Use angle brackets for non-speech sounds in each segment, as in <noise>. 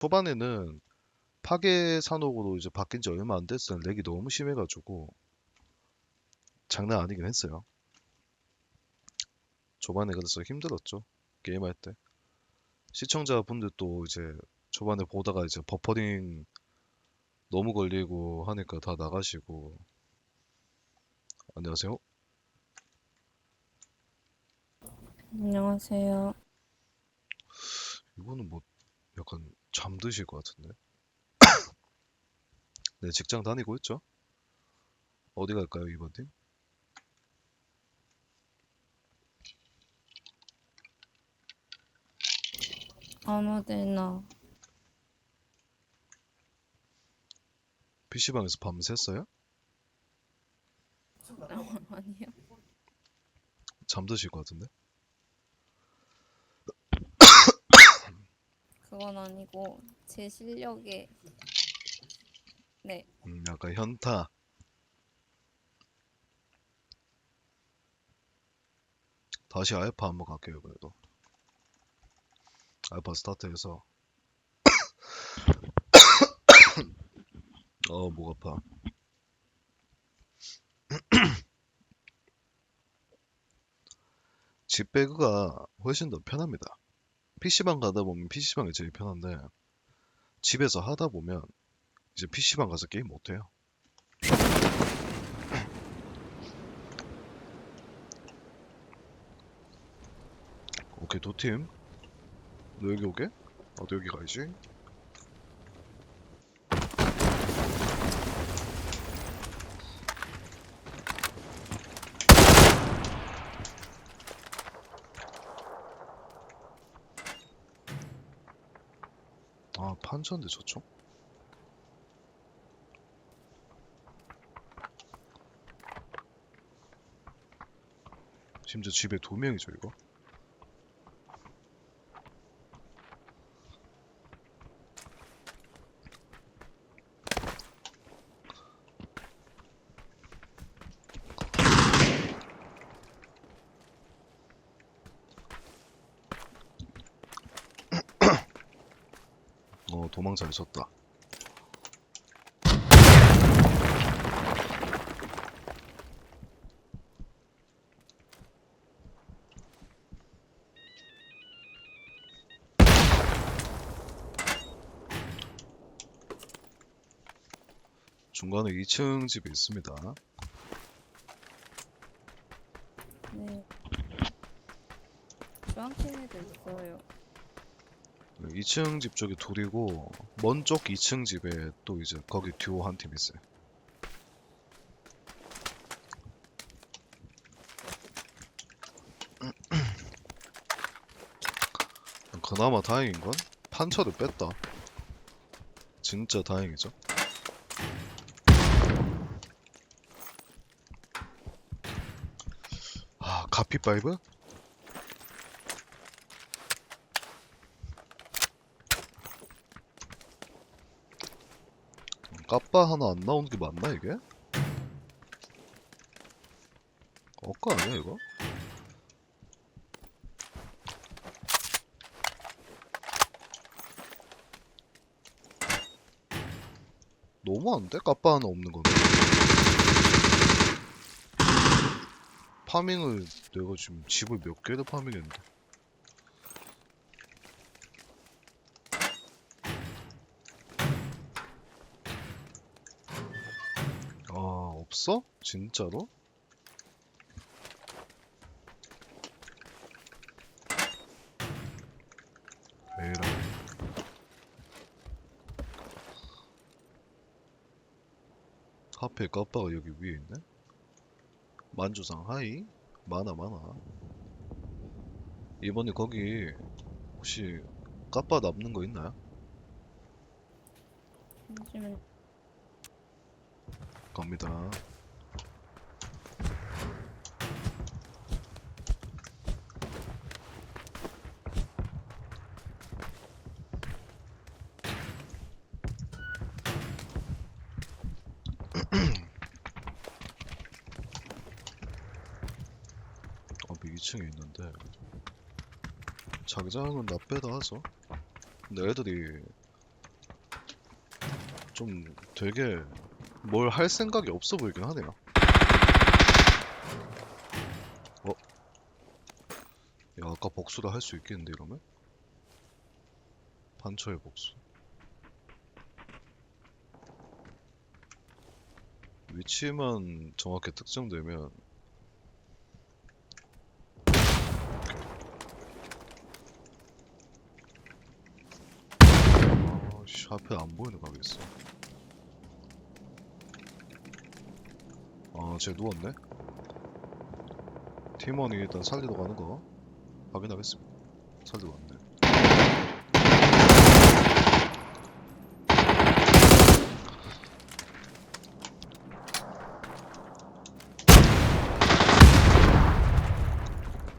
초반에는 파괴 산옥으로 이제 바뀐 지 얼마 안때 렉이 너무 심해가지고 장난 아니긴 했어요. 초반에 그래서 힘들었죠. 게임할 때. 시청자분들도 이제 초반에 보다가 이제 버퍼링 너무 걸리고 하니까 다 나가시고 안녕하세요. 안녕하세요. 이거는 뭐 약간 잠드실 것 같은데. <coughs> 네, 직장 다니고 있죠? 어디 갈까요, 이번님? 아무 데나 PC방에서 밤샜어요? 아니요. 잠드실 것 같은데? 그건 아니고 제 실력에 네 음, 약간 현타. 다시 알파 한번 갈게요, 그래도. 알파 스타트해서. <coughs> 어, 목 아파. <coughs> 집배그가 훨씬 더 편합니다. PC방 가다 보면 PC방이 제일 편한데, 집에서 하다 보면 이제 PC방 가서 게임 못 해요. 오케이, 두 팀. 너 여기 오게? 나도 여기 가야지. 아, 판천데 저쪽? 심지어 집에 두 명이죠, 이거? 어, 도망 잘 쳤다. 중간에 2층 집이 있습니다. 네. 주황팀에도 있어요. 2층 집 쪽에 둘이고 먼 쪽 2층 집에 또 이제 거기 듀오 한 팀 있어요. <clears throat> 그나마 다행인 건 판처를 뺐다. 진짜 다행이죠. 아, 가피 파이브? 까빠 하나 안 나오는 게 맞나 이게? 어까 아니야 이거? 너무 안 돼? 까빠 하나 없는 건데 파밍을 내가 지금 집을 몇 개를 파밍했는데 아 없어? 진짜로? 에이라 하필 까빠가 여기 위에 있네? 만주상 하이? 많아 많아 이번에 거기 혹시 까빠 남는 거 있나요? 요즘은 갑니다 어, 2층에 있는데 자기장은 나 빼다 하죠 근데 애들이 좀 되게 뭘 할 생각이 없어 보이긴 하네요. 어? 야, 아까 복수를 할 수 있겠는데, 이러면? 판처의 복수. 위치만 정확히 특정되면 앞에 안 보이는 가게 있어. 아 쟤 누웠네? 팀원이 일단 살리러 가는 거 확인하겠습니다. 살리러 왔네.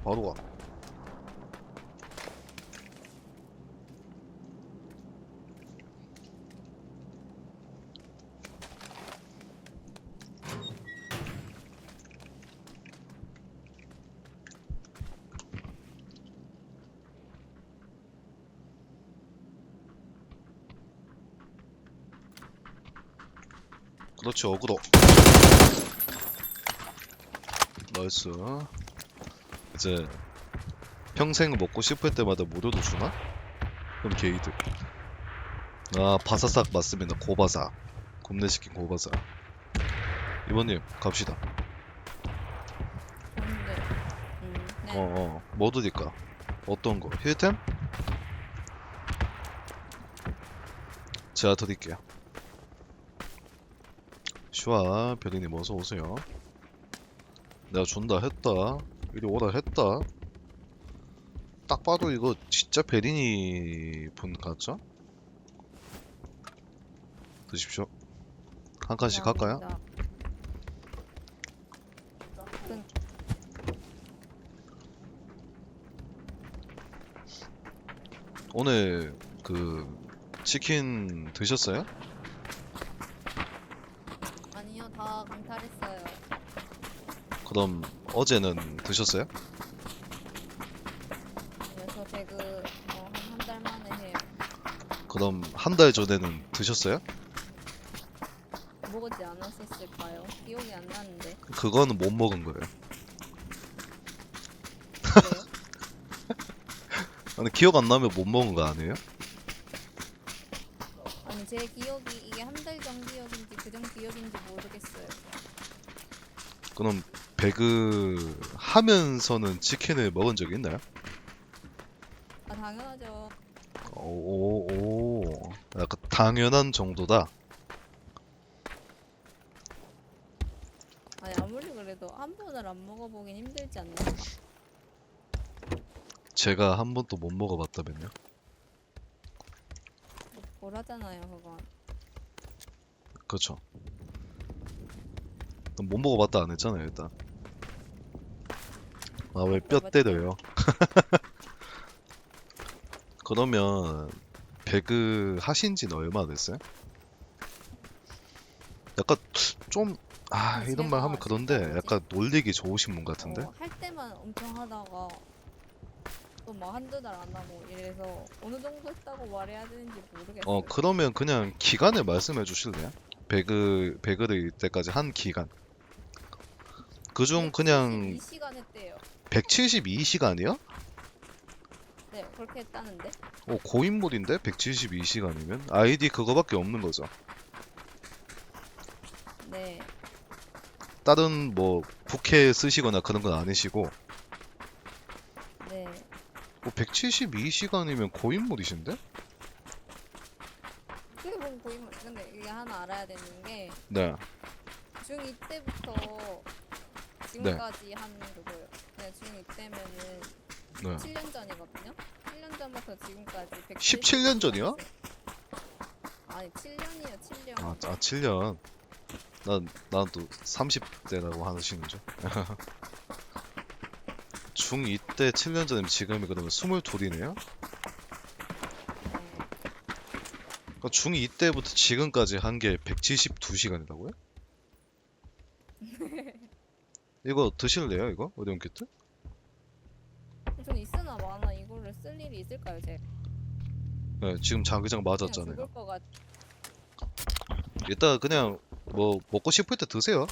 바로 가 그렇지 어그로 나이스 이제 평생 먹고 싶을 때마다 무료도 주나? 그럼 게이드 아 바사삭 맞습니다 고바사 굽내시킨 고바사 이번님 갑시다 근데 음, 네. 어어 뭐 드릴까? 어떤 거? 힐템? 제가 드릴게요 슈아 베리님 어서 오세요 내가 준다 했다 이리 오라 했다 딱 봐도 이거 진짜 베리니 분 같죠? 드십시오 한 칸씩 할까요? 그, 오늘 그 치킨 드셨어요? 아니요 다 강탈했어요. 그럼 어제는 드셨어요? 그래서 배그 어, 한한달 만에 해요. 그럼 한 달 전에는 드셨어요? 먹지 않았었을까요? 기억이 안 나는데. 그거는 못 먹은 거예요. 그래요? <laughs> 아니 기억 안 나면 못 먹은 거 아니에요? 아니 제 기억이 이게 한 달 전 기억인지 그전 기억인지 모르겠어요. 그럼 배그 하면서는 치킨을 먹은 적이 있나요? 아 당연하죠. 오, 오, 약간 당연한 정도다. 아니 아무리 그래도 한 번을 안 먹어보긴 힘들지 않나? 제가 한 번도 못 먹어봤다면요? 뭘 하잖아요 그건. 그렇죠. 못 먹어봤다 안 했잖아요 일단. 아 왜 뼈 때려요? <laughs> 그러면 배그 하신 지는 얼마나 됐어요? 약간 좀 아 이런 말 하면 그런데? 약간 놀리기 좋으신 분 같은데? 어, 할 때만 엄청 하다가 또막 한두 달 안 하고 이래서 어느 정도 했다고 말해야 되는지 모르겠어요. 어 그러면 그냥 기간을 말씀해 주실래요? 배그 배그를 때까지 한 기간. 그중 그냥 2시간 했대요. 172시간이요? 네, 그렇게 했다는데. 어 고인물인데 172시간이면 아이디 그거밖에 없는 거죠. 네. 다른 뭐 부캐 쓰시거나 그런 건 아니시고 네. 뭐 172시간이면 고인물이신데? 그게 뭔 고인물. 근데 이게 하나 알아야 되는 게 네. 중2 때부터 지금까지 한 그거예요. 그냥 중2 때면은 네. 7년 전이거든요. 7년 전부터 지금까지 17년 전이요? 아니 7년이요 7년. 아, 아 7년. 난, 난 또 30대라고 하시는 줄. 중2 때 7년 전이면 지금이 그러면 22이네요? 네. 그러니까 중2 때부터 지금까지 한 게 172시간이라고요? 이거 드실래요, 이거? 의료용 키트? 전 있으나 마나 이거를 쓸 일이 있을까요, 제가? 네, 지금 그냥 맞았잖아요. 죽을 것 같. 이따 그냥 뭐 먹고 싶을 때 드세요.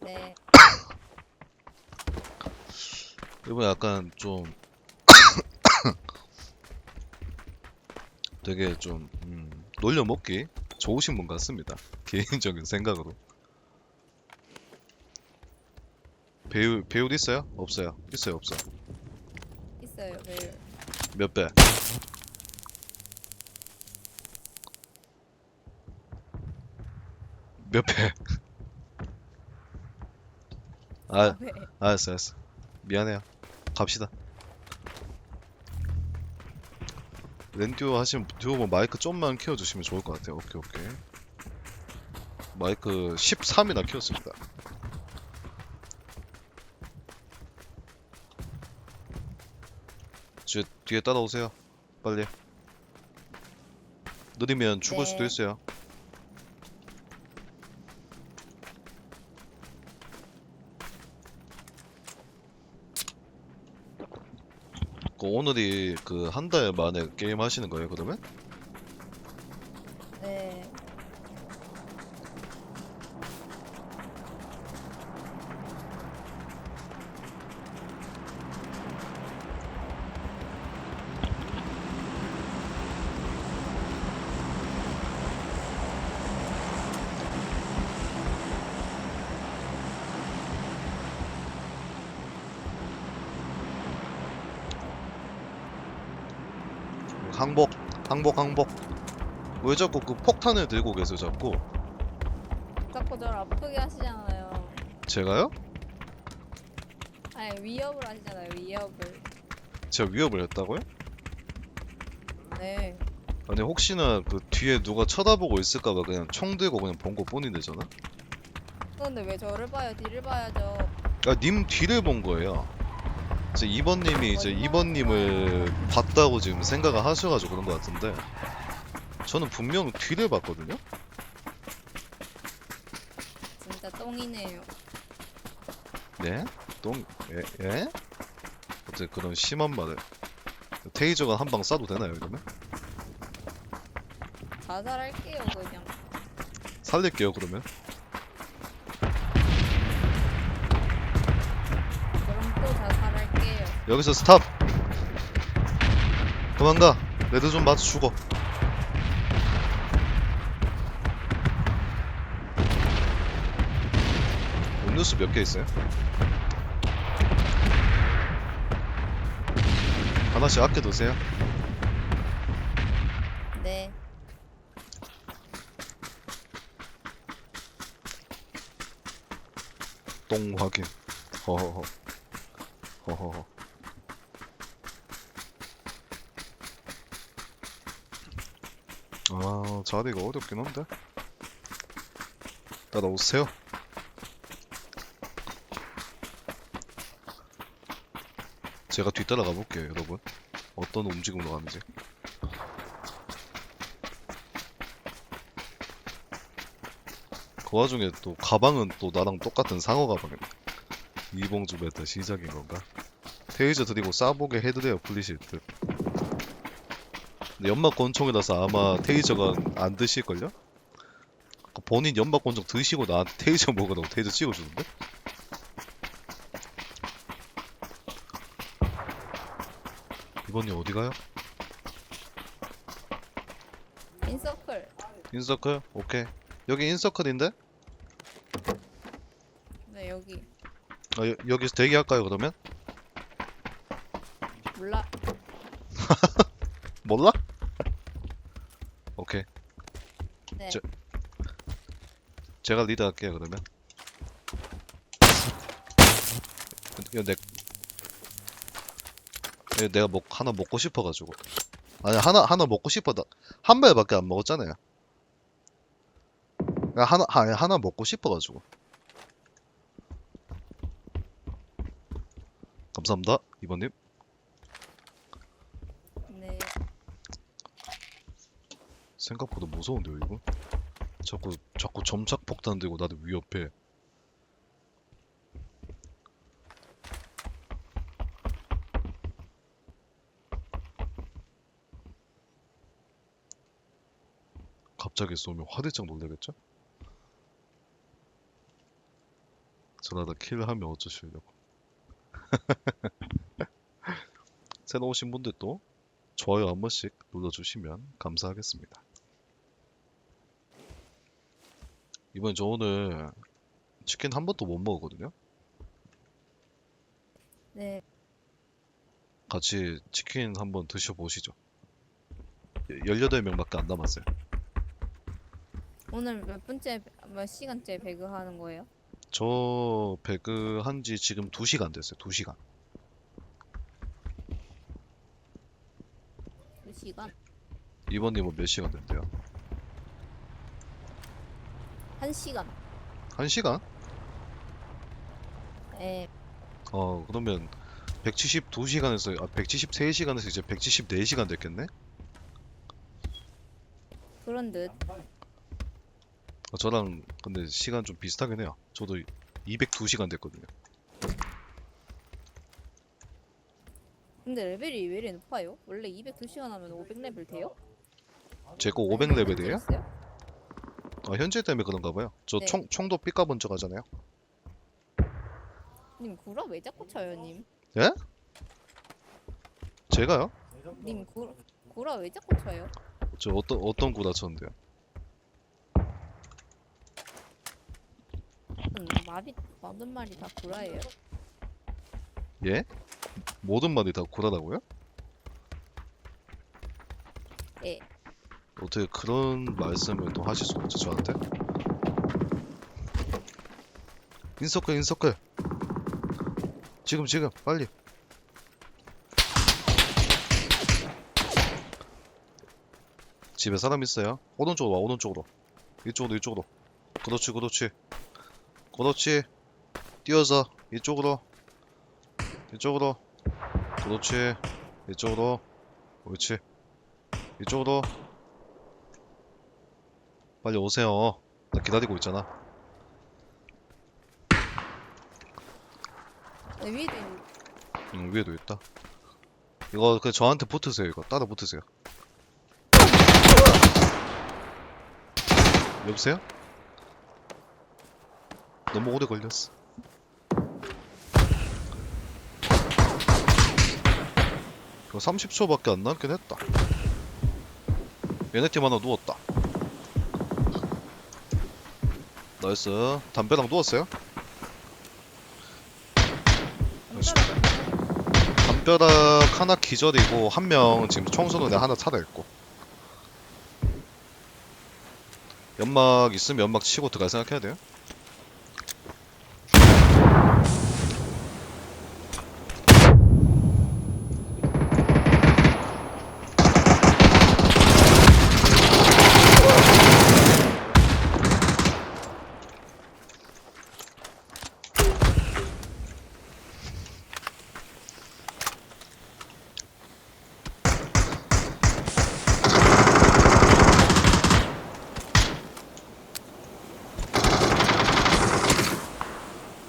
네. <coughs> 이번 약간 좀 <coughs> 되게 좀 음, 놀려 먹기 좋으신 분 같습니다. <laughs> 개인적인 생각으로. 배우 배우 있어요? 없어요? 있어요, 없어요? 있어요. 매일. 몇 배? 몇 배? <laughs> 아, 네. 알았어, 알았어. 미안해요. 갑시다. 렌듀오 하시면 듀오뭐 마이크 좀만 키워주시면 좋을 것 같아요. 오케이, 오케이. 마이크 13이나 키웠습니다. 뒤에, 따라오세요. 빨리. 느리면 죽을 수도 네. 있어요. 그 오늘이 그 한 달 만에 게임 하시는 거예요, 그러면? 네. 항복, 항복. 왜 자꾸 그 폭탄을 들고 계세요, 자꾸? 자꾸 저를 아프게 하시잖아요. 제가요? 아니 위협을 하시잖아요. 위협을. 제가 위협을 했다고요? 네. 아니 혹시나 그 뒤에 누가 쳐다보고 있을까봐 그냥 총 들고 그냥 본 거 뿐인데 저는? 그런데 왜 저를 봐요? 뒤를 봐야죠. 아, 님 뒤를 본 거예요. 이제 2번님이 이제 얼마나 2번님을 봤다고 지금 생각을 하셔가지고 그런 것 같은데 저는 분명 뒤를 봤거든요? 진짜 똥이네요. 네? 똥, 예? 예? 어째 그런 심한 말을 테이저가 한 방 쏴도 되나요 이러면? 자살할게요 그냥. 살릴게요 그러면 여기서 스탑! 도망가! 레드 좀 맞아 죽어 음료수 몇 개 있어요? 하나씩 아껴 두세요 네. 똥 확인 허허허 허허허 아 자리가 어렵긴 한데. 따라오세요. 제가 뒤따라가 볼게요 여러분. 어떤 움직임으로 가는지. 그 와중에 또 가방은 또 나랑 똑같은 상어 가방이네. 이봉주 메타 시작인 건가? 테이저 드리고 싸보게 해드려요 플리시트 근데 연막 권총이라서 아마 테이저가 안 드실걸요? 그 본인 연막 권총 드시고 나한테 테이저 먹으라고 테이저 찍어주는데? 이번님 어디 가요? 인서클. 인서클? 오케이 여기 인서클인데? 네 여기. 아, 여, 여기서 대기할까요 그러면? 몰라. <laughs> 몰라? 오케이 네. 저- 제가 리드 할게요 그러면. 이거 내 이거 내가 먹 하나 먹고 싶어가지고. 아니 하나 하나 먹고 싶어 나한 발밖에 안 먹었잖아요. 그냥 하나 아니 하나 먹고 싶어가지고. 감사합니다 이번님. 네. 생각보다 무서운데요 이거 자꾸 자꾸 점착 폭탄 들고 나도 위협해 갑자기 쏘면 화들짝 놀라겠죠? 저러다 킬하면 어쩌시려고. <laughs> 새로 오신 분들도 좋아요 한 번씩 눌러주시면 감사하겠습니다. 이번에 저 오늘 치킨 한 번도 못 먹었거든요. 네. 같이 치킨 한 번 드셔보시죠. 18명밖에 안 남았어요. 오늘 몇 분째, 몇 시간째 배그 하는 거예요? 저 배그 한 지 지금 2시간 됐어요. 2시간. 몇 시간? 이번님 은 몇 시간 됐대요? 한 시간. 1시간? 네. 어, 그러면 172시간에서 아 173시간에서 이제 174시간 됐겠네? 그런 듯. 어, 저랑 근데 시간 좀 비슷하긴 해요. 저도 202시간 됐거든요. 근데 레벨이 왜 이리 높아요? 원래 202시간 하면 500레벨 돼요? 제 거 500레벨이에요? 있어요? 아, 현재 때문에 그런가 봐요. 저 네. 총, 총도 삐까 먼저 가잖아요. 님 구라 왜 자꾸 쳐요, 님? 제가요? 님 구, 구라 왜 자꾸 쳐요? 저 어떤 어떤 구라 쳤는데요? 음, 말이 모든 말이 다 구라예요. 예? 모든 말이 다 구라라고요? 예. 어떻게 그런 말씀을 또 하실 수가 있죠 저한테? 인서클 인서클. 지금 지금 빨리. 집에 사람 있어요? 오른쪽으로 와 오른쪽으로. 이쪽으로 이쪽으로. 그렇지 그렇지. 그렇지. 뛰어서 이쪽으로. 이쪽으로. 그렇지. 이쪽으로. 그렇지. 이쪽으로 빨리 오세요. 나 기다리고 있잖아. 네, 위에도 있는 응, 위에도 있다. 이거 그 저한테 붙으세요. 이거 따라 붙으세요. 여보세요? 너무 오래 걸렸어. 이거 30초밖에 안 남긴 했다. 얘네 팀 하나 누웠다. 나이스. 담배랑 누웠어요? 담벼락 하나 기절이고 한 명 지금 청소년에 하나 차려 있고 연막 있으면 연막 치고 들어갈 생각해야 돼요?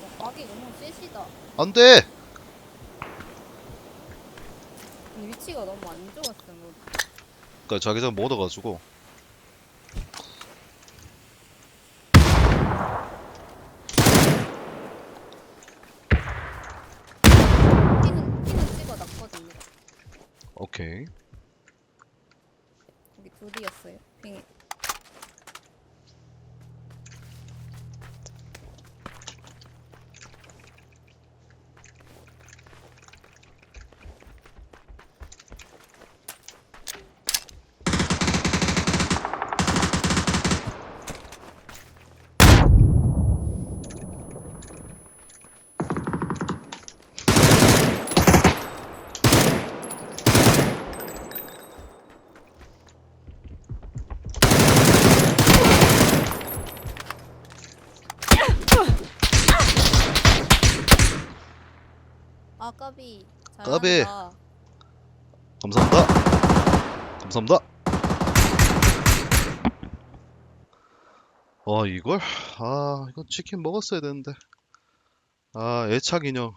어, 각이 너무 세시다. 안돼! 근데 위치가 너무 안 좋았어. 뭐. 그니까 자기장 멀어가지고 피는 피는 찍어놨거든요. 오케이 여기 둘이었어요. 빙이. 아 까비. 잘한다. 감사합니다 감사합니다 와 이걸? 아 이거 치킨 먹었어야 되는데 아 애착 인형